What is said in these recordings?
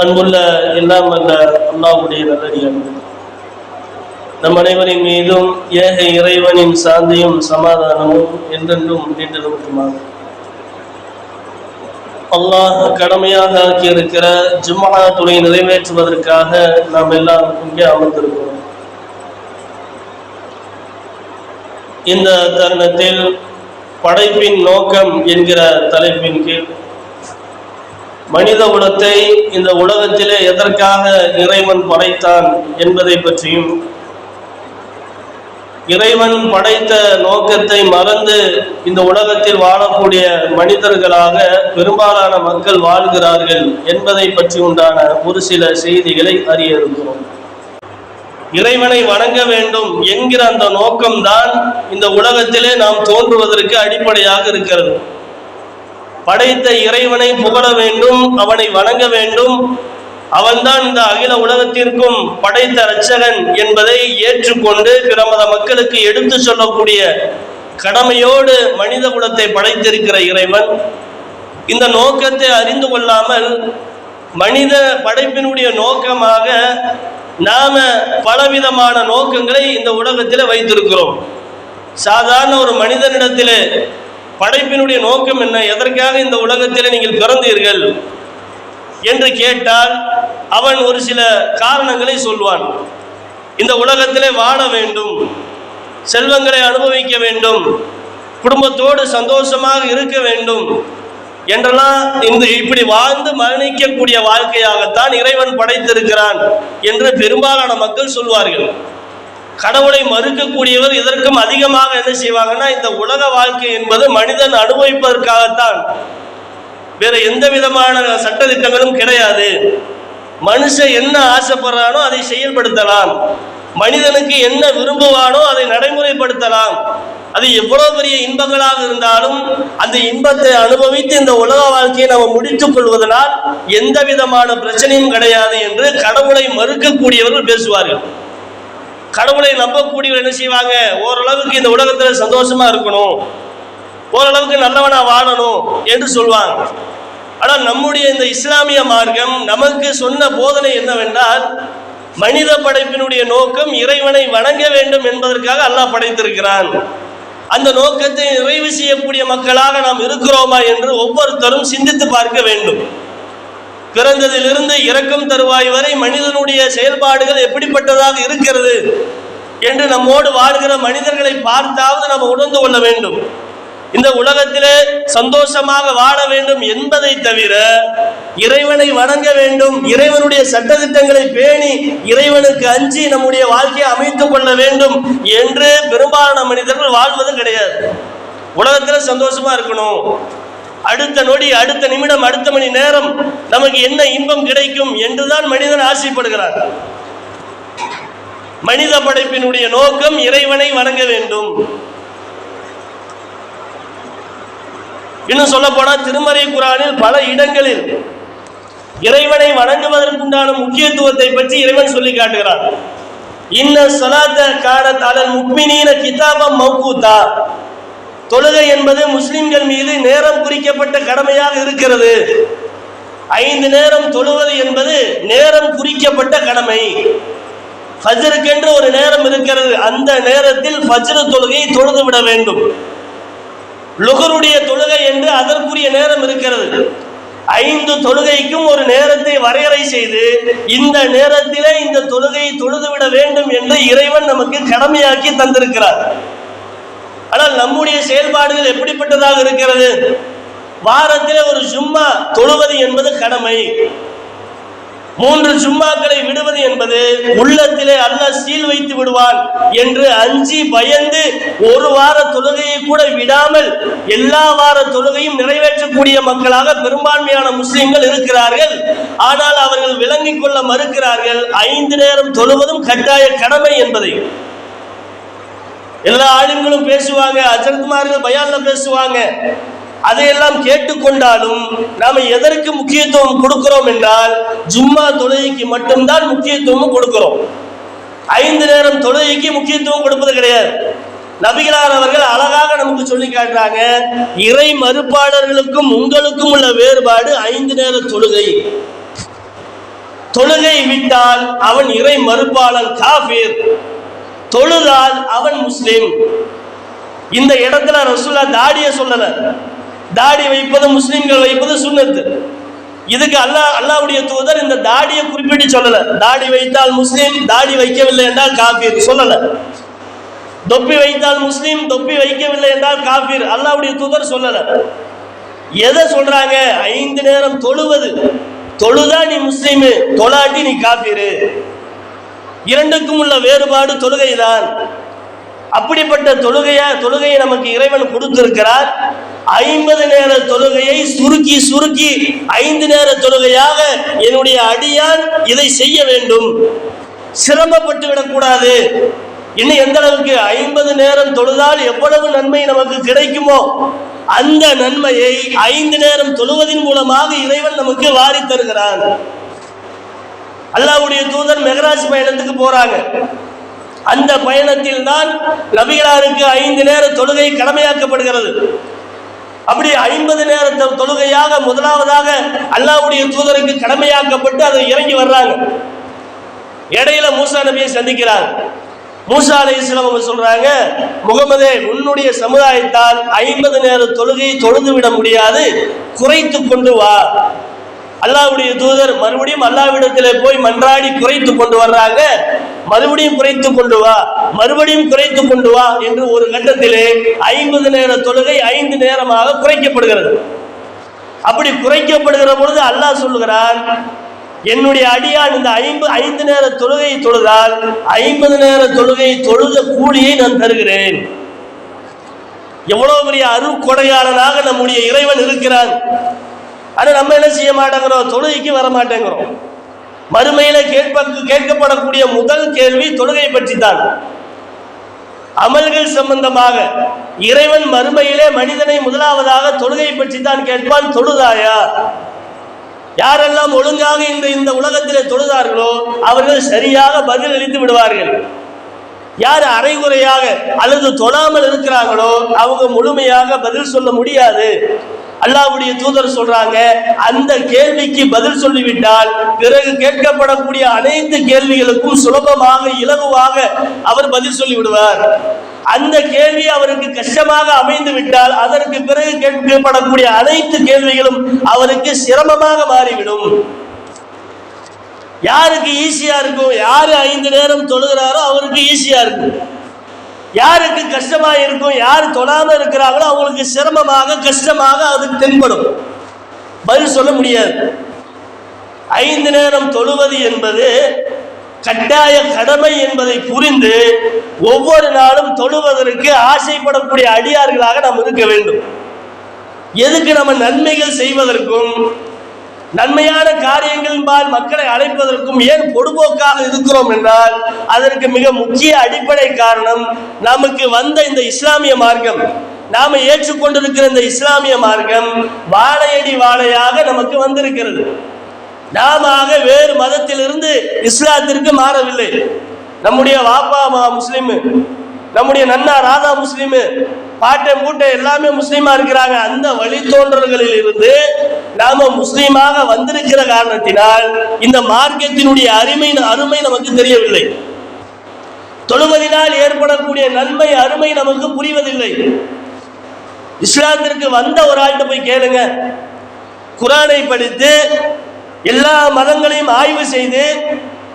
அன்புள்ள எல்லாம் அல்ல அல்லாவுடைய நல்லடியார்கள். நம் அனைவரின் மீதும் ஏக இறைவனின் சாந்தியும் சமாதானமும் என்றென்றும் நீண்டிருக்குமாறு அல்லாஹ் கடமையாக ஆக்கியிருக்கிற ஜும்மா துறை நிறைவேற்றுவதற்காக நாம் எல்லாம் இங்கே அமர்ந்திருக்கிறோம். இந்த தருணத்தில் படைப்பின் நோக்கம் என்கிற தலைப்பின் கீழ் மனித குலத்தை இந்த உலகத்திலே எதற்காக இறைவன் படைத்தான் என்பதை பற்றியும் இறைவன் படைத்த நோக்கத்தை மறந்து இந்த உலகத்தில் வாழக்கூடிய மனிதர்களாக பெரும்பாலான மக்கள் வாழ்கிறார்கள் என்பதை பற்றி உண்டான ஒரு சில செய்திகளை அறிய இருக்கிறோம். இறைவனை வணங்க வேண்டும் என்கிற அந்த நோக்கம்தான் இந்த உலகத்திலே நாம் தோன்றுவதற்கு அடிப்படையாக இருக்கிறது. படைத்த இறைவனை புகழ வேண்டும் அவனை வணங்க வேண்டும். அவன்தான் இந்த அகில உலகத்திற்கும் படைத்த இரட்சகன் என்பதை ஏற்றுக்கொண்டு பிரமத மக்களுக்கு எடுத்து சொல்லக்கூடிய கடமையோடு மனித குலத்தை படைத்திருக்கிற இறைவன். இந்த நோக்கத்தை அறிந்து கொள்ளாமல் மனித படைப்பினுடைய நோக்கமாக நாம பலவிதமான நோக்கங்களை இந்த உலகத்தில் வைத்திருக்கிறோம். சாதாரண ஒரு மனிதனிடத்திலே படைப்பினுடைய நோக்கம் என்ன? எதற்காக இந்த உலகத்தில் நீங்கள் பிறந்தீர்கள்? என்று கேட்டால் அவன் ஒரு சில காரணங்களை சொல்வான். இந்த உலகத்திலே வாழ வேண்டும். செல்வங்களை அனுபவிக்க வேண்டும். குடும்பத்தோடு சந்தோஷமாக இருக்க வேண்டும். என்றெல்லாம் இந்த இப்படி வாழ்ந்து மரணிக்கக்கூடிய வாழ்க்கையாகத்தான் இறைவன் படைத்திருக்கிறான் என்று பெரும்பாலான மக்கள் சொல்வார்கள். கடவுளை மறுக்கக்கூடியவர் இதற்கும் அதிகமாக என்ன செய்வாங்கன்னா இந்த உலக வாழ்க்கை என்பது மனிதன் அனுபவிப்பதற்காகத்தான். வேற எந்த விதமான சட்டத்திட்டங்களும் கிடையாது. மனுஷன் என்ன ஆசைப்படுறானோ அதை செயல்படுத்தலாம். மனிதனுக்கு என்ன விரும்புவானோ அதை நடைமுறைப்படுத்தலாம். அது எவ்வளவு பெரிய இன்பங்களாக இருந்தாலும் அந்த இன்பத்தை அனுபவித்து இந்த உலக வாழ்க்கையை நம்ம முடித்துக் கொள்வதனால் எந்த விதமான பிரச்சனையும் கிடையாது என்று கடவுளை மறுக்கக்கூடியவர்கள் பேசுவார்கள். கடவுளை நம்பக்கூடியவர் என்ன செய்வாங்க? ஓரளவுக்கு இந்த உலகத்தில் சந்தோஷமா இருக்கணும். ஓரளவுக்கு நல்லவனா வாழணும் என்று சொல்வாங்க. ஆனால் நம்முடைய இந்த இஸ்லாமிய மார்க்கம் நமக்கு சொன்ன போதனை என்னவென்றால் மனித படைப்பினுடைய நோக்கம் இறைவனை வணங்க வேண்டும் என்பதற்காக அல்லாஹ் படைத்திருக்கிறான். அந்த நோக்கத்தை நிறைவு செய்யக்கூடிய மக்களாக நாம் இருக்கிறோமா என்று ஒவ்வொருத்தரும் சிந்தித்து பார்க்க வேண்டும். பிறந்ததிலிருந்து இறக்கும் தருவாய் வரை மனிதனுடைய செயல்பாடுகள் எப்படிப்பட்டதாக இருக்கிறது என்று நம்மோடு வாழ்கிற மனிதர்களை பார்த்தாவது நம்ம உணர்ந்து கொள்ள வேண்டும். இந்த உலகத்திலே சந்தோஷமாக வாழ வேண்டும் என்பதை தவிர இறைவனை வணங்க வேண்டும் இறைவனுடைய சட்டத்திட்டங்களை பேணி இறைவனுக்கு அஞ்சி நம்முடைய வாழ்க்கையை அமைத்துக் கொள்ள வேண்டும் என்று பெரும்பாலான மனிதர்கள் வாழ்வது கிடையாது. உலகத்தில் சந்தோஷமா இருக்கணும். அடுத்த நொடி அடுத்த நிமிடம் அடுத்த மணி நேரம் நமக்கு என்ன இன்பம் கிடைக்கும் என்றுதான் மனிதன் ஆசைப்படுகிறார் மனித படைப்பினுடைய நோக்கம் இறைவனை வணங்க வேண்டும். இன்னும் சொல்ல போனால் திருமறை குரானில் பல இடங்களில் இறைவனை வணங்குவதற்குண்டான முக்கியத்துவத்தை பற்றி இறைவன் சொல்லி காட்டுகிறான். இன்ன சொலாத்த காலத்தாளர் முக்மினீன கிதாபம் மௌகூத்தா. தொழுகை என்பது முஸ்லிம்கள் மீது நேரம் குறிக்கப்பட்ட கடமையாக இருக்கிறது. ஐந்து நேரம் தொழுவது என்பது நேரம் குறிக்கப்பட்ட கடமை. ஃபஜ்ருக்கென்று ஒரு நேரம் இருக்கிறது. அந்த நேரத்தில் ஃபஜ்ரு தொழுகையை தொழுது விட வேண்டும். லுகருடைய தொழுகை என்று அதற்குரிய நேரம் இருக்கிறது. ஐந்து தொழுகைக்கும் ஒரு நேரத்தை வரையறை செய்து இந்த நேரத்திலே இந்த தொழுகையை தொழுது விட வேண்டும் என்று இறைவன் நமக்கு கடமையாக்கி தந்திருக்கிறார். ஆனால் நம்முடைய செயல்பாடுகள் எப்படிப்பட்டதாக இருக்கிறது? வாரத்தில் ஒரு சும்மா தொழுவது என்பது கடமை. மூன்று சும்மாக்களை விடுவது என்பது உள்ளத்திலே அல்லாஹ் சீல் வைத்து விடுவான் என்று அஞ்சி பயந்து ஒரு வார தொழுகையை கூட விடாமல் எல்லா வார தொழுகையும் நிறைவேற்றக்கூடிய மக்களாக பெரும்பான்மையான முஸ்லிம்கள் இருக்கிறார்கள். ஆனால் அவர்கள் விளங்கிக் கொள்ள மறுக்கிறார்கள் ஐந்து நேரம் தொழுவதும் கட்டாய கடமை என்பதை. எல்லா ஆளுங்களும் பேசுவாங்க அஜரத்மார்கள் பயான்ல பேசுவாங்க. அதையெல்லாம் கேட்டுக்கொண்டாலும் நாம எதற்கு முக்கியத்துவம் கொடுக்கிறோம் என்றால் ஜும்மா தொழுகைக்கு மட்டும்தான் முக்கியத்துவம் கொடுக்கிறோம். ஐந்து நேரம் தொழுகைக்கு முக்கியத்துவம் கொடுப்பது கிடையாது. நபிகளார் அவர்கள் அழகாக நமக்கு சொல்லி காட்டுறாங்க இறை மறுப்பாளர்களுக்கும் உங்களுக்கும் உள்ள வேறுபாடு ஐந்து நேர தொழுகை. தொழுகை விட்டால் அவன் இறை மறுப்பாளன் காபீர் தொழுதால் அவன் முஸ்லீம். இந்த இடத்துல ரசூல்லா தாடிய சொல்லல. தாடி வைப்பது முஸ்லீம்கள் வைப்பது சுண்ணத்து. இதுக்கு அல்லாஹ் அல்லாவுடைய தூதர் இந்த தாடியை குறிப்பிட்டு சொல்லல. தாடி வைத்தால் முஸ்லீம் தாடி வைக்கவில்லை என்றால் காபீர் சொல்லல. தொப்பி வைத்தால் முஸ்லீம் தொப்பி வைக்கவில்லை என்றால் காபீர் அல்லாவுடைய தூதர் சொல்லல. எதை சொல்றாங்க? ஐந்து நேரம் தொழுவது. தொழுதா நீ முஸ்லீமு? தொழாட்டி நீ காபீரு இரண்டுக்கும் உள்ள வேறுபாடு தொழுகைதான். அப்படிப்பட்ட தொழுகையா தொழுகையை நமக்கு இறைவன் கொடுத்திருக்கிறார். ஐம்பது நேர தொழுகையை சுருக்கி சுருக்கி ஐந்து நேர தொழுகையாக என்னுடைய அடியான் இதை செய்ய வேண்டும். சிரமப்பட்டு விடக்கூடாது. இன்னும் எந்த அளவுக்கு ஐம்பது நேரம் தொழுதால் எவ்வளவு நன்மை நமக்கு கிடைக்குமோ அந்த நன்மையை ஐந்து நேரம் தொழுவதன் மூலமாக இறைவன் நமக்கு வாரி தருகிறான். அல்லாவுடைய தூதர் மெகராஜ் பயணத்துக்கு போறாங்க. அந்த பயணத்தில் தான் நபிகளாருக்கு ஐந்து நேர தொழுகை கடமையாக்கப்படுகிறது. அப்படி ஐம்பது நேர தொழுகையாக முதலாவதாக அல்லாவுடைய தூதருக்கு கடமையாக்கப்பட்டு அதை இறங்கி வர்றாங்க. இடையில மூசா நபியை சந்திக்கிறாங்க மூசா அலை அவங்க சொல்றாங்க முகமதே உன்னுடைய சமுதாயத்தால் ஐம்பது நேர தொழுகையை தொழுந்து விட முடியாது குறைத்து கொண்டு வா. அல்லாவுடைய தூதர் மறுபடியும் அல்லாவிடத்தில் போய் மன்றாடி குறைத்து கொண்டு வர்றாங்க. மறுபடியும் குறைத்து கொண்டு வா. மறுபடியும் குறைத்து கொண்டு வா என்று ஒரு கட்டத்திலே ஐம்பது நேர தொழுகை ஐந்து நேரமாக குறைக்கப்படுகிறது. அப்படி குறைக்கப்படுகிற பொழுது அல்லாஹ் சொல்லுகிறான் என்னுடைய அடியான் இந்த ஐம்பது ஐந்து நேர தொழுகையை தொழுதால் ஐம்பது நேர தொழுகையை தொழுத கூலியை நான் தருகிறேன். எவ்வளவு பெரிய அருள் கொடையாளனாக நம்முடைய இறைவன் இருக்கிறான். ஆனால் நம்ம என்ன செய்ய மாட்டேங்கிறோம்? தொழுகைக்கு வர மாட்டேங்கிறோம். மறுமையில கேட்ப கேட்கப்படக்கூடிய முதல் கேள்வி தொழுகை பற்றி தான் அமல்கள் சம்பந்தமாக இறைவன் மறுமையிலே மனிதனை முதலாவதாக தொழுகை பற்றி தான் கேட்பான் தொழுதாயா? யாரெல்லாம் ஒழுங்காக இந்த இந்த உலகத்திலே தொழுதார்களோ அவர்கள் சரியாக பதில் அளித்து விடுவார்கள். யார் அரைகுறையாக அல்லது தொழாமல் இருக்கிறாங்களோ அவங்க முழுமையாக பதில் சொல்ல முடியாது. அல்லாவுடைய தூதர் சொல்றாங்க அந்த கேள்விக்கு பதில் சொல்லிவிட்டால் பிறகு கேட்கப்படக்கூடிய அனைத்து கேள்விகளுக்கும் சுலபமாக இலகுவாக அவர் பதில் சொல்லி விடுவார் அந்த கேள்வி அவருக்கு கஷ்டமாக அமைந்து விட்டால் அதற்கு பிறகு கேட்கப்படக்கூடிய அனைத்து கேள்விகளும் அவருக்கு சிரமமாக மாறிவிடும். யாருக்கு ஈஸியா இருக்கும்? யாரு ஐந்து நேரம் தொழுகிறாரோ அவருக்கு ஈஸியா இருக்கும். யாருக்கு கஷ்டமா இருக்கும் யார் தொழாம இருக்கிறாங்களோ அவங்களுக்கு சிரமமாக கஷ்டமாக அது தென்படும். பதில் சொல்ல முடியாது. ஐந்து நேரம் தொழுவது என்பது கட்டாய கடமை என்பதை புரிந்து ஒவ்வொரு நாளும் தொழுவதற்கு ஆசைப்படக்கூடிய அடியார்களாக நாம் இருக்க வேண்டும். எதுக்கு நம்ம நன்மைகள் செய்வதற்கும் நன்மையான காரியங்களின்பால் மக்களை அழைப்பதற்கும் ஏன் பொடுபோக்காக இருக்கிறோம் என்றால் அதற்கு மிக முக்கிய அடிப்படை காரணம் நமக்கு வந்த இந்த இஸ்லாமிய மார்க்கம். நாம ஏற்றுக்கொண்டிருக்கிற இந்த இஸ்லாமிய மார்க்கம் வாழையடி வாழையாக நமக்கு வந்திருக்கிறது. நாம வேறு மதத்திலிருந்து இஸ்லாத்திற்கு மாறவில்லை. நம்முடைய வாப்பா மா முஸ்லிம் நம்முடைய நன்னா ராதா முஸ்லீமு பாட்டை மூட்டை எல்லாமே முஸ்லீமா இருக்கிறாங்க. அந்த வழித்தோன்றல்களில் இருந்து நாம முஸ்லீமாக வந்திருக்கிற காரணத்தினால் இந்த மார்க்கத்தினுடைய அருமை அருமை நமக்கு தெரியவில்லை. தொழுவதினால் ஏற்படக்கூடிய நன்மை அருமை நமக்கு புரிவதில்லை. இஸ்லாத்திற்கு வந்த ஒரு ஆள்கிட்ட போய் கேளுங்க. குரானை படித்து எல்லா மதங்களையும் ஆய்வு செய்து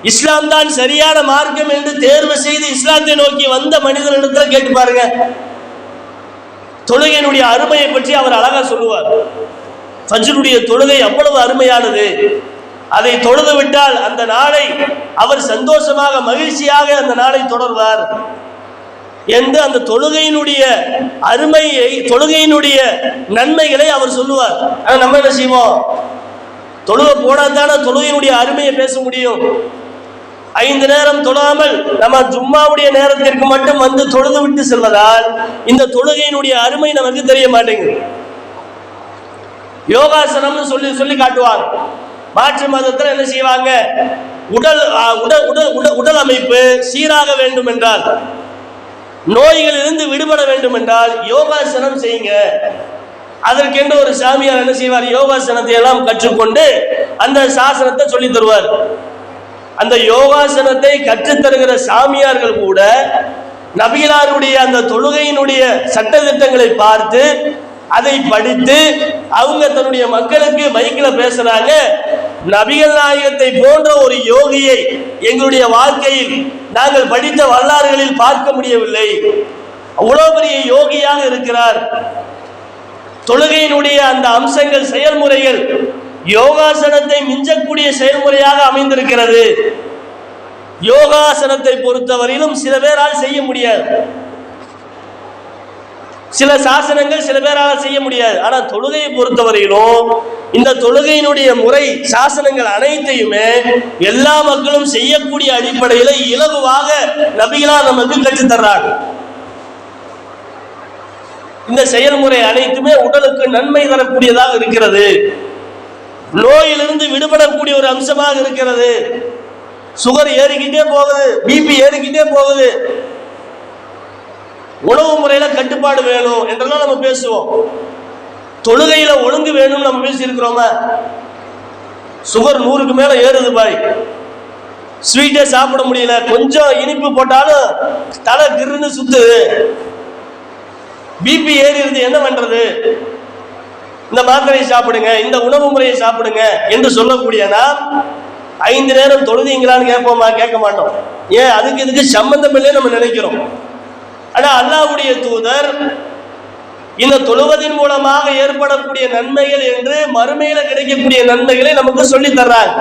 இஸ்லாம் தான் சரியான மார்க்கம் என்று தேர்வு செய்து இஸ்லாத்தை நோக்கி வந்த மனிதனிடத்தில் கேட்டு பாருங்க. தொழுகையினுடைய அருமையை பற்றி அவர் அழகா சொல்லுவார். ஃபஜ்ருடைய தொழுகை அவ்வளவு அருமையானது. அதை தொழுது விட்டால் அந்த நாளை அவர் சந்தோஷமாக மகிழ்ச்சியாக அந்த நாளை தொடர்வார் என்று அந்த தொழுகையினுடைய அருமையை தொழுகையினுடைய நன்மைகளை அவர் சொல்லுவார். ஆனா நம்ம என்ன செய்வோம்? தொழுகை போனா தானே தொழுகையினுடைய அருமையை பேச முடியும். ஐந்து நேரம் தொழாமல் நம்ம ஜும்மாவுடைய நேரத்திற்கு மட்டும் வந்து தொழுது விட்டு செல்வதால் இந்த தொழுகையினுடைய அருமை நமக்கு தெரிய மாட்டேங்குது. யோகாசனம்னு சொல்லி சொல்லி காட்டுவாங்க மாற்று மதத்தில் என்ன செய்வாங்க? உடல் உடல் உடல் உடல் உடல் அமைப்பு சீராக வேண்டும் என்றால் நோய்களிலிருந்து விடுபட வேண்டும் என்றால் யோகாசனம் செய்யுங்க. அதற்கென்று ஒரு சாமியார் என்ன செய்வார்? யோகாசனத்தை எல்லாம் கற்றுக்கொண்டு அந்த சாசனத்தை சொல்லி தருவார். அந்த யோகாசனத்தை கற்றுத்தருகிற சாமியார்கள் கூட நபிகளாருடைய அந்த தொழுகையினுடைய சட்டத்திட்டங்களை பார்த்து அதை படித்து அவங்க தன்னுடைய மக்களுக்கு மைக்கில் பேசுறாங்க. நபிகள் நாயகத்தை போன்ற ஒரு யோகியை எங்களுடைய வாழ்க்கையில் நாங்கள் படித்த வரலாறுகளில் பார்க்க முடியவில்லை. அவ்வளோ பெரிய யோகியாக இருக்கிறார். தொழுகையினுடைய அந்த அம்சங்கள் செயல்முறைகள் யோகாசனத்தை மிஞ்சக்கூடிய செயல்முறையாக அமைந்திருக்கிறது. யோகாசனத்தை பொறுத்தவரையிலும் சில பேரால் செய்ய முடியாது. சில சாசனங்கள் சில பேரால் செய்ய முடியாது. ஆனால் தொழுகையை பொறுத்தவரையிலும் இந்த தொழுகையினுடைய முறை சாசனங்கள் அனைத்தையுமே எல்லா மக்களும் செய்யக்கூடிய அடிப்படையில் இலகுவாக நபிகளா நமக்கு கற்றுத் தர்றாங்க. இந்த செயல்முறை அனைத்துமே உடலுக்கு நன்மை தரக்கூடியதாக இருக்கிறது. நோயிலிருந்து விடுபடக்கூடிய ஒரு அம்சமாக இருக்கிறது. சுகர் ஏறிக்கிட்டே போகுது பிபி ஏறிக்கிட்டே போகுது. உணவு முறையில கட்டுப்பாடு வேணும் என்றெல்லாம் நம்ம பேசுவோம். தொழுகையில ஒழுங்கு வேணும் நம்ம பேசி இருக்கிறோமா சுகர் நூறுக்கு மேல ஏறுது பாய். ஸ்வீட்டே சாப்பிட முடியல கொஞ்சம் இனிப்பு போட்டாலும் தலை கிருன்னு சுத்துது. பிபி ஏறிடுது என்ன பண்றது? இந்த மாத்திரையை சாப்பிடுங்க இந்த உணவு முறையை சாப்பிடுங்க என்று சொல்லக்கூடிய நாம் ஐந்து நேரம் தொழுதீங்களான்னு கேட்போமா? கேட்க மாட்டோம். ஏன்? அதுக்கு இதுக்கு சம்பந்தம் இல்லைன்னு நம்ம நினைக்கிறோம். ஆனா அல்லாவுடைய தூதர் இந்த தொழுவதன் மூலமாக ஏற்படக்கூடிய நன்மைகள் என்று மறுமையில கிடைக்கக்கூடிய நன்மைகளை நமக்கு சொல்லி தர்றாங்க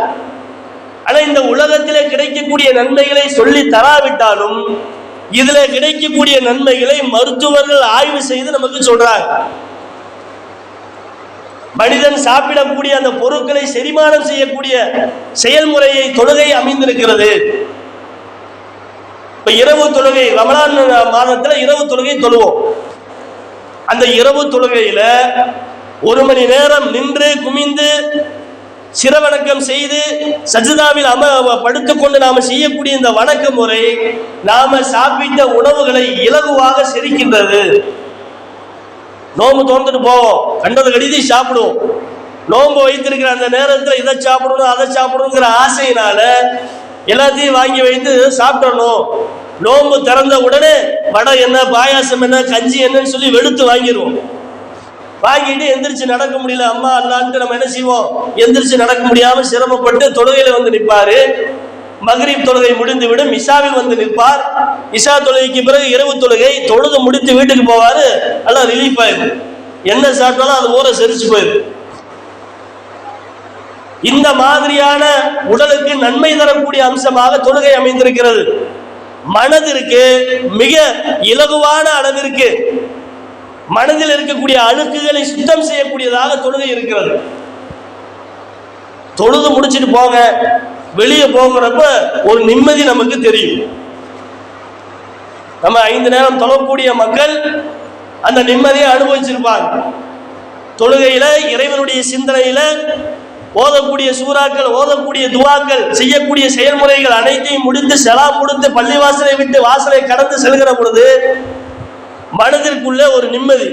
ஆனா இந்த உலகத்திலே கிடைக்கக்கூடிய நன்மைகளை சொல்லி தராவிட்டாலும் இதுல கிடைக்கக்கூடிய நன்மைகளை மருத்துவர்கள் ஆய்வு செய்து நமக்கு சொல்றாங்க மனிதன் சாப்பிடக்கூடிய அந்த பொருட்களை செரிமானம் செய்யக்கூடிய செயல்முறையை தொழுகை அமைந்திருக்கிறது. இப்ப இரவு தொழுகை ரமலான் மாதத்துல இரவு தொழுகை தொழுவோம். அந்த இரவு தொழுகையில ஒரு மணி நேரம் நின்று குமிந்து சிறவணக்கம் செய்து சஜிதாவில் அம படுத்துக்கொண்டு நாம செய்யக்கூடிய இந்த வணக்க முறை நாம சாப்பிட்ட உணவுகளை இலகுவாக செரிக்கின்றது. நோம்பு தோர்ந்துட்டு போவோம் கண்டது கடிதி சாப்பிடுவோம் நோம்பு வைத்திருக்கிற அந்த நேரத்தில் இதை சாப்பிடணும் அதை சாப்பிடணுங்கிற ஆசையினால எல்லாத்தையும் வாங்கி வைத்து சாப்பிடணும். நோம்பு திறந்த உடனே வடை என்ன பாயாசம் என்ன கஞ்சி என்னன்னு சொல்லி வெளுத்து வாங்கிடுவோம். வாங்கிட்டு எந்திரிச்சு நடக்க முடியல. அம்மா அல்லான்ட்டு நம்ம என்ன செய்வோம்? எந்திரிச்சு நடக்க முடியாம சிரமப்பட்டு தொழுகையில வந்து நிற்பாரு மகரீப் தொழுகை முடிந்து விடும் இஷாவில் வந்து நிற்பார். இஷா தொழுகைக்கு பிறகு இரவு தொழுகை தொழுது முடித்து வீட்டுக்கு போவாரு. எல்லாம் ரிலீஃப் ஆயிடும் என்ன சாப்பிட்டாலும் அது ஊற செரிச்சு போயிடும் இந்த மாதிரியான உடலுக்கு நன்மை தரக்கூடிய அம்சமாக தொழுகை அமைந்திருக்கிறது. மனதிற்கு மிக இலகுவான அளவிற்கு மனதில் இருக்கக்கூடிய அழுக்குகளை சுத்தம் செய்யக்கூடியதாக தொழுகை இருக்கிறது. தொழுது முடிச்சிட்டு போங்க. வெளியே போகிறப்ப ஒரு நிம்மதி நமக்கு தெரியும். நம்ம ஐந்து நேரம் தொழக்கூடிய மக்கள் அந்த நிம்மதியை அனுபவிச்சிருப்பாங்க. தொழுகையில இறைவனுடைய சிந்தனையில ஓதக்கூடிய சூறாக்கள் ஓதக்கூடிய துவாக்கள் செய்யக்கூடிய செயல்முறைகள் அனைத்தையும் முடித்து செலாம் கொடுத்து பள்ளிவாசலை விட்டு வாசலை கடந்து செல்கிற பொழுது மனதிற்குள்ளே ஒரு நிம்மதி.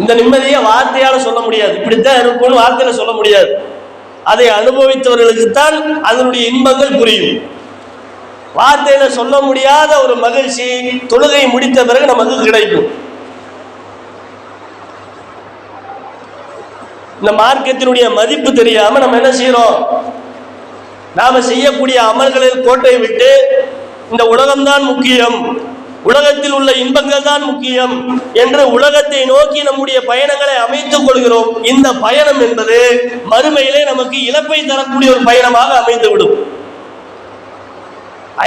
இந்த நிம்மதியை வார்த்தையால சொல்ல முடியாது. இப்படித்தான் இருக்கும்னு வார்த்தையில சொல்ல முடியாது. அதை அனுபவித்தவர்களுக்குத்தான் அதனுடைய இன்பங்கள் புரியும். வார்த்தையில சொல்ல முடியாத ஒரு மகிழ்ச்சி தொழுகை முடித்த பிறகு நமக்கு கிடைக்கும். இந்த மார்க்கத்தினுடைய மதிப்பு தெரியாம நம்ம என்ன செய்யறோம் நாம செய்யக்கூடிய அமல்களில் கோட்டை விட்டு இந்த உலகம்தான் முக்கியம். உலகத்தில் உள்ள இன்பங்கள் தான் முக்கியம் என்று உலகத்தை நோக்கி நம்முடைய பயணங்களை அமைத்துக் கொள்கிறோம். இந்த பயணம் என்பது மறுமையிலே நமக்கு இழப்பை தரக்கூடிய ஒரு பயணமாக அமைந்துவிடும்.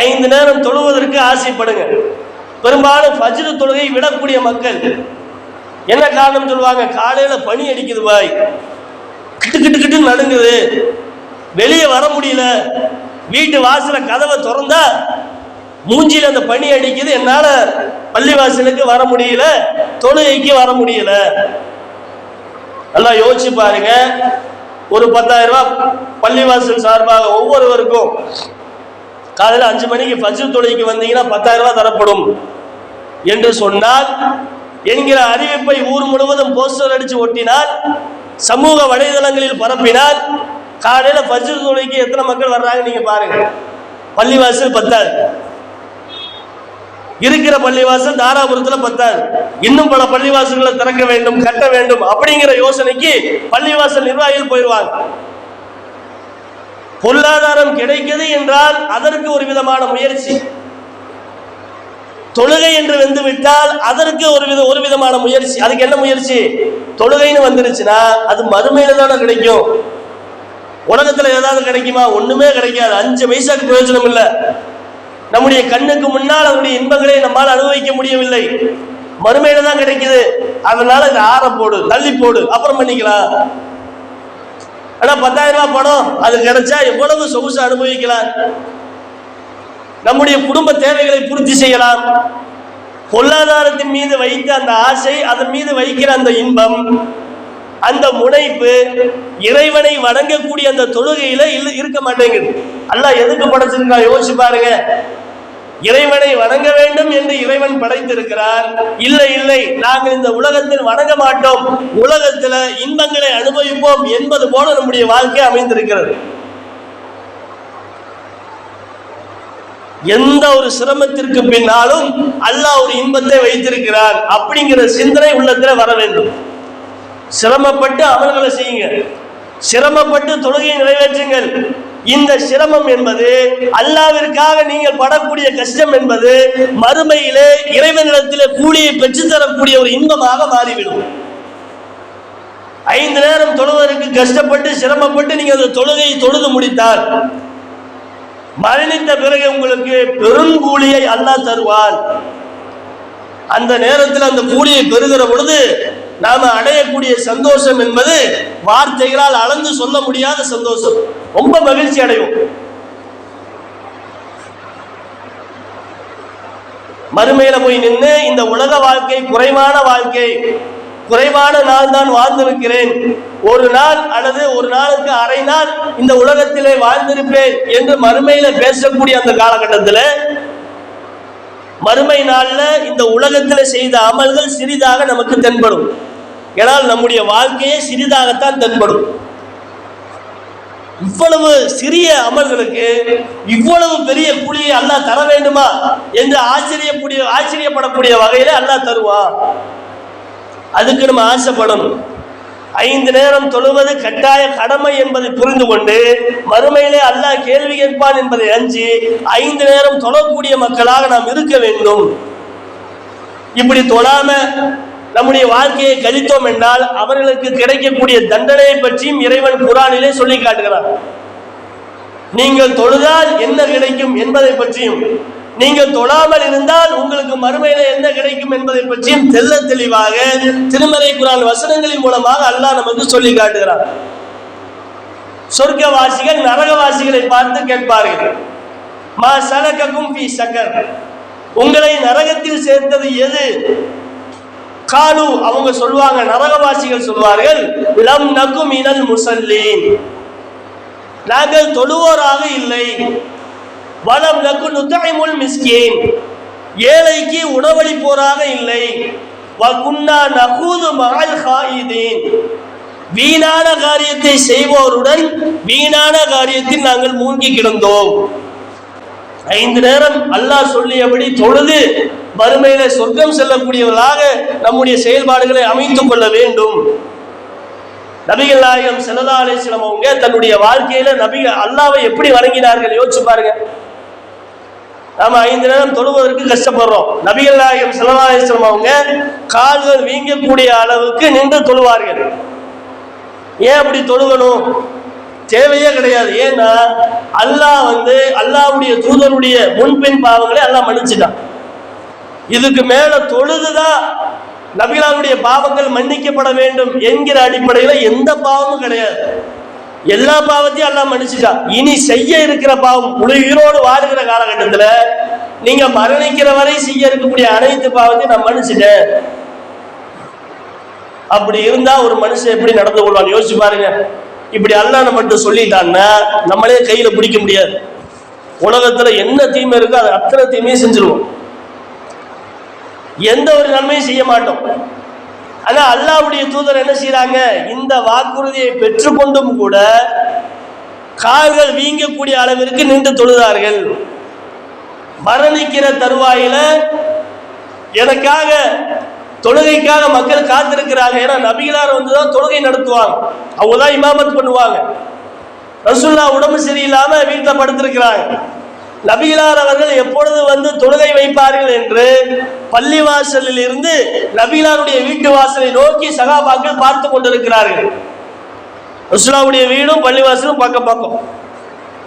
ஐந்து நேரம் தொழுவதற்கு ஆசைப்படுங்க. பெரும்பாலும் ஃபஜ்ரு தொழுகை விடக்கூடிய மக்கள் என்ன காரணம் சொல்லுவாங்க? காலையில பனி அடிக்குது பாய். கிட்டு கிட்டு கிட்டு நடுங்குது. வெளியே வர முடியல. வீட்டு வாசல கதவை திறந்தா மூஞ்சில அந்த பனி அடிக்குது என்னால பள்ளிவாசலுக்கு வர முடியல தொழுகைக்கு வர முடியல. நல்லா யோசிச்சு பாருங்க. ஒரு பத்தாயிரம் ரூபாய் பள்ளிவாசல் சார்பாக ஒவ்வொருவருக்கும் காலையில் அஞ்சு மணிக்கு ஃபஜ்ர் தொழுகைக்கு வந்தீங்கன்னா பத்தாயிரம் ரூபாய் தரப்படும் என்று சொன்னால் என்கிற அறிவிப்பை ஊர் முழுவதும் போஸ்டர் அடிச்சு ஒட்டினால் சமூக வலைதளங்களில் பரப்பினால் காலையில் பஜ்ர் தொழுகைக்கு எத்தனை மக்கள் வர்றாங்க நீங்க பாருங்க. பள்ளிவாசல் பத்தாது. இருக்கிற பள்ளிவாசல் தாராபுரத்துல பத்தாது. இன்னும் பல பள்ளிவாசல்களை திறக்க வேண்டும் கட்ட வேண்டும் அப்படிங்கிற யோசனைக்கு பள்ளிவாசல் நிர்வாகிகள் போயிடுவாங்க பொருளாதாரம் கிடைக்குது என்றால் அதற்கு ஒரு விதமான முயற்சி. தொழுகை என்று வந்து விட்டால் அதற்கு ஒரு வித ஒரு விதமான முயற்சி. அதுக்கு என்ன முயற்சி? தொழுகைன்னு வந்துருச்சுன்னா அது மறுமையில தானே கிடைக்கும். உலகத்துல ஏதாவது கிடைக்குமா? ஒண்ணுமே கிடைக்காது. அஞ்சு பைசாக்கு பிரயோஜனம் இல்லை நம்முடைய கண்ணுக்கு முன்னால் அதனுடைய இன்பங்களை நம்மால் அனுபவிக்க முடியவில்லை. மறுமையில தான் கிடைக்குது. அதனால இது ஆற போடு தள்ளி போடு அப்புறம் பண்ணிக்கலாம். ஆனா பத்தாயிரம் ரூபாய் பணம் அது கிடைச்சா எவ்வளவு சொகுசு அனுபவிக்கலாம். நம்முடைய குடும்ப தேவைகளை பூர்த்தி செய்யலாம். பொருளாதாரத்தின் மீது வைத்த அந்த ஆசை அதன் மீது வைக்கிற அந்த இன்பம் அந்த முனைப்பு இறைவனை வணங்கக்கூடிய அந்த தொழுகையில இல்ல- இருக்க மாட்டேங்குது. அல்லாஹ் எதுக்கு படைச்சிருக்கா? யோசிச்சு பாருங்க. இறைவனை வணங்க வேண்டும் என்று இறைவன் படைத்திருக்கிறார். இல்லை இல்லை. நாங்கள் இந்த உலகத்தில் வணங்க மாட்டோம். உலகத்துல இன்பங்களை அனுபவிப்போம் என்பது போல நம்முடைய வாழ்க்கை அமைந்திருக்கிறது. எந்த ஒரு சிரமத்திற்கு பின்னாலும் அல்லாஹ் ஒரு இன்பத்தை வைத்திருக்கிறார். அப்படிங்கிற சிந்தனை உள்ளத்துல வர வேண்டும். சிரமப்பட்டு அமல்களை செய்யுங்க. சிரமப்பட்டு தொழுகையை நிறைவேற்றுங்கள். இந்த சிரமம் என்பது அல்லாவிற்காக நீங்கள் படக்கூடிய கஷ்டம் என்பது மறுமையிலே இறைவனிடத்திலே கூலியை பெற்றுத்தரக்கூடிய ஒரு இன்பமாக மாறிவிடும். ஐந்து நேரம் தொழுவதற்கு கஷ்டப்பட்டு சிரமப்பட்டு நீங்க அந்த தொழுகையை தொழுது முடித்தால் மரணித்த பிறகு உங்களுக்கு பெருங்கூலியை அல்லாஹ் தருவார் அந்த நேரத்தில் அந்த கூலியை பெறுகிற பொழுது நாம அடையக்கூடிய சந்தோஷம் என்பது வார்த்தைகளால் அளந்து சொல்ல முடியாத சந்தோஷம். ரொம்ப மகிழ்ச்சி அடையும் மறுமையில போய் நின்று இந்த உலக வாழ்க்கை குறைவான வாழ்க்கை குறைவான நாள் தான் வாழ்ந்திருக்கிறேன். ஒரு நாள் அல்லது ஒரு நாளுக்கு அரை நாள் இந்த உலகத்திலே வாழ்ந்திருப்பேன் என்று மறுமையில பேசக்கூடிய அந்த காலகட்டத்தில் மறுமை நாள்ல இந்த உலகத்துல செய்த அமல்கள் சிறிதாக நமக்கு தென்படும். ஏனால் நம்முடைய வாழ்க்கையே சிறிதாகத்தான் தென்படும். இவ்வளவு சிறிய அமல்களுக்கு இவ்வளவு பெரிய கூலியை அல்லாஹ் தர வேண்டுமா என்று ஆச்சரியக்கூடிய ஆச்சரியப்படக்கூடிய வகையில அல்லாஹ் தருவான். அதுக்கு நம்ம ஆசைப்படணும். ஐந்து நேரம் தொழுவது கட்டாய கடமை என்பதை புரிந்து கொண்டு மறுமையிலே அல்லாஹ் கேள்வி கேட்பான் என்பதை அஞ்சி ஐந்து நேரம் தொழக்கூடிய மக்களாக நாம் இருக்க வேண்டும். இப்படி தொழாம நம்முடைய வாழ்க்கையை கழித்தோம் என்றால் அவர்களுக்கு கிடைக்கக்கூடிய தண்டனையை பற்றியும் இறைவன் குரானிலே சொல்லி காட்டுகிறார் நீங்கள் தொழுதால் என்ன கிடைக்கும் என்பதை பற்றியும் நீங்கள் தொழாமல் இருந்தால் உங்களுக்கு மறுமையில என்ன கிடைக்கும் என்பதை பற்றியும் தெல்ல தெளிவாக திருமறை குரான் வசனங்களின் மூலமாக அல்லாஹ் நமக்கு சொல்லி காட்டுகிறார் சொர்க்கவாசிகள் நரகவாசிகளை பார்த்து கேட்பார்கள். மா சலகக்கும் பி சக்கர். உங்களை நரகத்தில் சேர்த்தது எது? காலு அவங்க சொல்லுவாங்க நரகவாசிகள் சொல்வார்கள் லம் நகு மினல் முசல்லீன். நாங்கள் தொழுவோராக இல்லை. வலம் நகு நுத்தாய்முல் மிஸ்கின். ஏழைக்கு உணவளிப்போராக இல்லை. வகுன்னா நகூது மகள் ஹாயிதீன். வீணான காரியத்தை செய்வோருடன் வீணான காரியத்தில் நாங்கள் மூழ்கி கிடந்தோம். ஐந்து நேரம் அல்லாஹ் சொல்லியபடி தொழுது மறுமையில சொர்க்கம் செல்லக்கூடியவர்களாக நம்முடைய செயல்பாடுகளை அமைத்துக் கொள்ள வேண்டும். நபிகள் நாயகம் செல்லதா அலிஸ்லாம் அவங்க தன்னுடைய வாழ்க்கையில நபி அல்லாவை எப்படி வணங்கினார்கள்? யோசிச்சு பாருங்க. நாம ஐந்து நேரம் தொழுவதற்கு கஷ்டப்படுறோம். நபிகள் நாயகம் செல்லதா அலிஸ்லாம் அவங்க கால்கள் வீங்கக்கூடிய அளவுக்கு நின்று தொழுவார்கள். ஏன் அப்படி தொழுகணும்? தேவையே கிடையாது. ஏன்னா அல்லாஹ் வந்து அல்லாஹ்வுடைய தூதருடைய முன்பின் பாவங்களை அல்லாஹ் மன்னிச்சுட்டான். இதுக்கு மேல தொழுதுதான் நபிகளாருடைய பாவங்கள் மன்னிக்கப்பட வேண்டும் என்கிற அடிப்படையில் எந்த பாவமும் கிடையாது. எல்லா பாவத்தையும் எல்லாம் மன்னிச்சுட்டான். இனி செய்ய இருக்கிற பாவம் முழு உயிரோடு வாழுகிற காலகட்டத்தில் நீங்க மரணிக்கிற வரை செய்ய இருக்கக்கூடிய அனைத்து பாவத்தையும் நான் மன்னிச்சுட்டேன். அப்படி இருந்தா ஒரு மனுஷன் எப்படி நடந்து கொள்வான்? யோசிச்சு பாருங்க. இப்படி அல்லாஹ் மட்டும் சொல்லிட்டான்னா நம்மளே கையில பிடிக்க முடியாது. உலகத்துல என்ன தீமை இருக்கோ அது அத்தனை தீமையும் செஞ்சிருவோம். எந்த ஒரு நன்மையும் செய்ய மாட்டோம். ஆனா அல்லாவுடைய தூதர் என்ன செய்கிறாங்க இந்த வாக்குறுதியை பெற்றுக்கொண்டும் கூட கால்கள் வீங்கக்கூடிய அளவிற்கு நின்று தொழுதார்கள். மரணிக்கிற தருவாயில எனக்காக தொழுகைக்காக மக்கள் காத்திருக்கிறாங்க. ஏன்னா நபிகளார் வந்து தான் தொழுகை நடத்துவாங்க. அவங்க தான் இமாமத் பண்ணுவாங்க. ரசுல்லா உடம்பு சரியில்லாம வீட்டில் படுத்திருக்கிறாங்க. நபிகளார் அவர்கள் எப்பொழுது வந்து தொழுகை வைப்பார்கள் என்று பள்ளிவாசலில் இருந்து நபிகளாருடைய வீட்டு வாசலை நோக்கி சகாபாக்கள் பார்த்து கொண்டிருக்கிறார்கள். ரசுல்லாவுடைய வீடும் பள்ளிவாசலும் பக்கம் பக்கம்.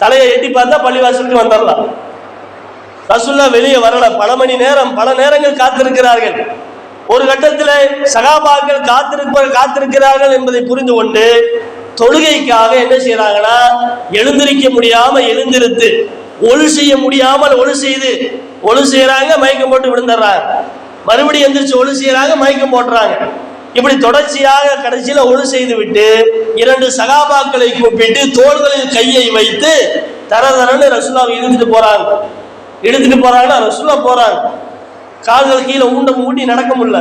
தலையை எட்டி பார்த்தா பள்ளிவாசலுக்கு வந்துடலாம். ரசுல்லா வெளியே வரல. பல மணி நேரம் பல நேரங்கள் காத்திருக்கிறார்கள். ஒரு கட்டத்தில் சகாபாக்கள் காத்திருப்ப காத்திருக்கிறார்கள் என்பதை புரிந்து கொண்டு தொழுகைக்காக என்ன செய்யறாங்கன்னா எழுந்திருக்க முடியாம எழுந்திருத்து ஒழு செய்ய முடியாமல் ஒழு செய்து ஒழு செய்யறாங்க மயக்கம் போட்டு விழுந்துடுறாங்க மறுபடியும் எந்திரிச்சு ஒழு செய்யறாங்க மயக்கம் போடுறாங்க இப்படி தொடர்ச்சியாக கடைசியில ஒழு செய்து விட்டு இரண்டு சகாபாக்களை கூப்பிட்டு தோள்களில் கையை வைத்து தர தரன்னு ரசுல்லாவை இழுத்துட்டு போறாங்க. இழுத்துட்டு போறாங்கன்னா ரசுல்லா போறாங்க. கால்கள் கீழே ஊண்ட ஊட்டி நடக்க முடியல.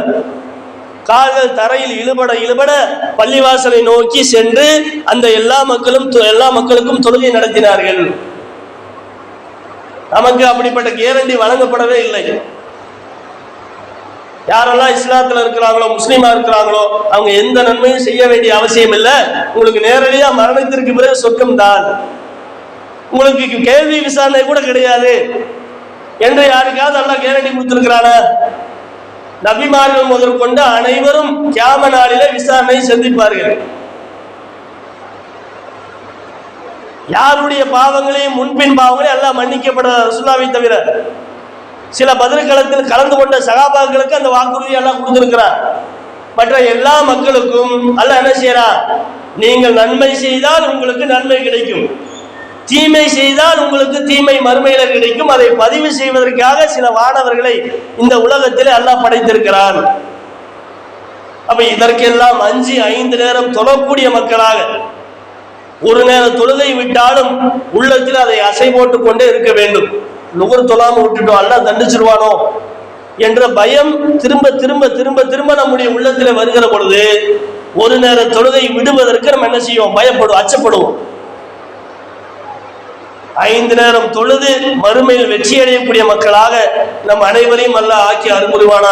கால்கள் தரையில் இழுபட இழுபட பள்ளிவாசலை நோக்கி சென்று அந்த எல்லா மக்களும் எல்லா மக்களுக்கும் தொழுகை நடத்தினார்கள். நமக்கு அப்படிப்பட்ட கேரண்டி வழங்கப்படவே இல்லை. யாரெல்லாம் இஸ்லாத்துல இருக்கிறாங்களோ முஸ்லீமா இருக்கிறாங்களோ அவங்க எந்த நன்மையும் செய்ய வேண்டிய அவசியம் இல்லை. உங்களுக்கு நேரடியா மரணத்திற்கு பிறகு சொர்க்கம் தான் உங்களுக்கு கேள்வி விசாரணை கூட கிடையாது. என்று யாருக்காவது நல்லா கேரண்டி கொடுத்திருக்கிறானா? நபிமார்கள் முதற்கொண்டு அனைவரும் கியாம நாளில விசாரணை சந்திப்பார்கள். யாருடைய பாவங்களையும் முன்பின் பாவங்களையும் எல்லாம் மன்னிக்கப்பட சுல்லாவை தவிர சில பதில்களத்தில் கலந்து கொண்ட சகாபாக்களுக்கு அந்த வாக்குறுதி எல்லாம் கொடுத்திருக்கிறார். மற்ற எல்லா மக்களுக்கும் அல்ல என்ன செய்யறான் நீங்கள் நன்மை செய்தால் உங்களுக்கு நன்மை கிடைக்கும். தீமை செய்தால் உங்களுக்கு தீமை மறுமையில கிடைக்கும். அதை பதிவு செய்வதற்காக சில வானவர்களை இந்த உலகத்தில் அல்லாஹ் படைத்திருக்கிறான். அப்ப இதற்கெல்லாம் அஞ்சு ஐந்து நேரம் தொழக்கூடிய மக்களாக ஒரு நேர தொழுகை விட்டாலும் உள்ளத்தில் அதை அசை போட்டு கொண்டே இருக்க வேண்டும். நுகர் தொழாம விட்டுட்டோம் அல்ல தண்டிச்சிருவானோ? என்ற பயம் திரும்ப திரும்ப திரும்ப திரும்ப நம்முடைய உள்ளத்தில் வருகிற பொழுது ஒரு நேர தொழுகை விடுவதற்கு நம்ம என்ன செய்வோம்? பயப்படுவோம் அச்சப்படுவோம். ஐந்து நேரம் தொழுது மறுமையில் வெற்றி அடையக்கூடிய மக்களாக நம் அனைவரையும் அல்ல ஆக்கி அருள்புரிவானார்